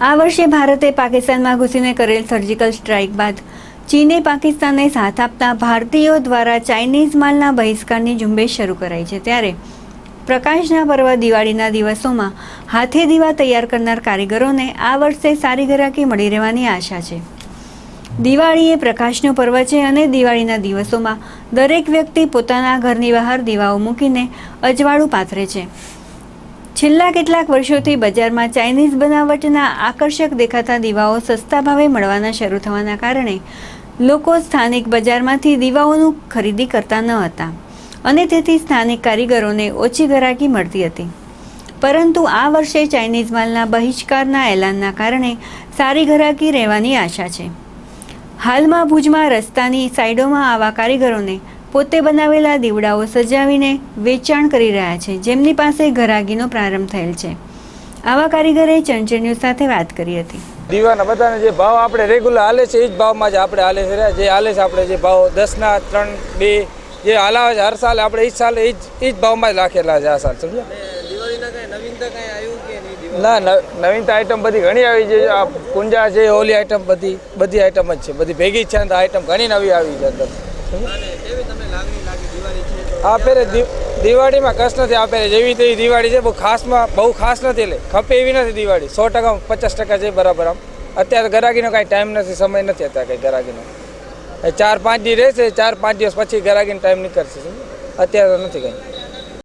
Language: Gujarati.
આ વર્ષે ભારતે પાકિસ્તાનમાં ઘૂસીને કરેલ સર્જિકલ સ્ટ્રાઇક બાદ ચીને પાકિસ્તાનને સાથ આપતા ભારતીયો દ્વારા ચાઇનીઝ માલના બહિષ્કારની ઝુંબેશ શરૂ કરાઈ છે. ત્યારે પ્રકાશના પર્વ દિવાળીના દિવસોમાં હાથે દીવા તૈયાર કરનાર કારીગરોને આ વર્ષે સારી ગરાકી મળી રહેવાની આશા છે. દિવાળી એ પ્રકાશનો પર્વ છે અને દિવાળીના દિવસોમાં દરેક વ્યક્તિ પોતાના ઘરની બહાર દીવાઓ મૂકીને અજવાળું પાથરે છે. છેલ્લા કેટલાક વર્ષોથી બજારમાં ચાઇનીઝ બનાવટના આકર્ષક દેખાતા દીવાઓ સસ્તા ભાવે મળવાના શરૂ થવાના કારણે લોકો સ્થાનિક બજારમાંથી દીવાઓનું ખરીદી કરતા ન હતા અને તેથી સ્થાનિક કારીગરોને ઓછી ગરાકી મળતી હતી. પરંતુ આ વર્ષે ચાઇનીઝ માલના બહિષ્કારના એલાનના કારણે સારી ગરાકી રહેવાની આશા છે. હાલમાં ભુજમાં રસ્તાની સાઈડોમાં આવા કારીગરોને પોતે બનાવેલા દીવડાઓ સજાવીને વેચાણ કરી રહ્યા છે. જેમની પાસે ઘરાગીનો પ્રારંભ થયેલ છે. આવા કારીગરે ચંચળ ન્યૂઝ સાથે વાત કરી હતી. દીવાના બધાને જે ભાવ આપણે રેગ્યુલર હાલે છે એ જ ભાવમાં જ આપણે હાલે છે. જે હાલે છે આપણે જે ભાવ દસના ત્રણ બે જે હાલાવે છે હર સાલ આપણે એ જ સાલે એ જ એ જ ભાવમાં જ રાખેલા છે આ સાલ સમજ્યા? ના નવીનતા આઈટમ બધી ઘણી આવી છે. આ કુંજા છે ઓલી આઈટમ બધી બધી આઈટમ જ છે. બધી ભેગી જ છે આઈટમ ઘણી નવી આવી છે અંદર. આ દિવાળીમાં કશ નથી આ જેવી તેવી દિવાળી છે બહુ ખાસમાં બહુ ખાસ નથી એટલે. ખપે એવી નથી દિવાળી. સો ટકા પચાસ ટકા છે બરાબર આમ. અત્યારે ગરાગીનો કાંઈ ટાઈમ નથી સમય નથી અત્યારે કંઈ ગરાગીનો. ચાર પાંચ દિવસ રહેશે ચાર પાંચ દિવસ પછી ગરાગીનો ટાઈમ નીકળશે અત્યારે તો નથી કંઈ.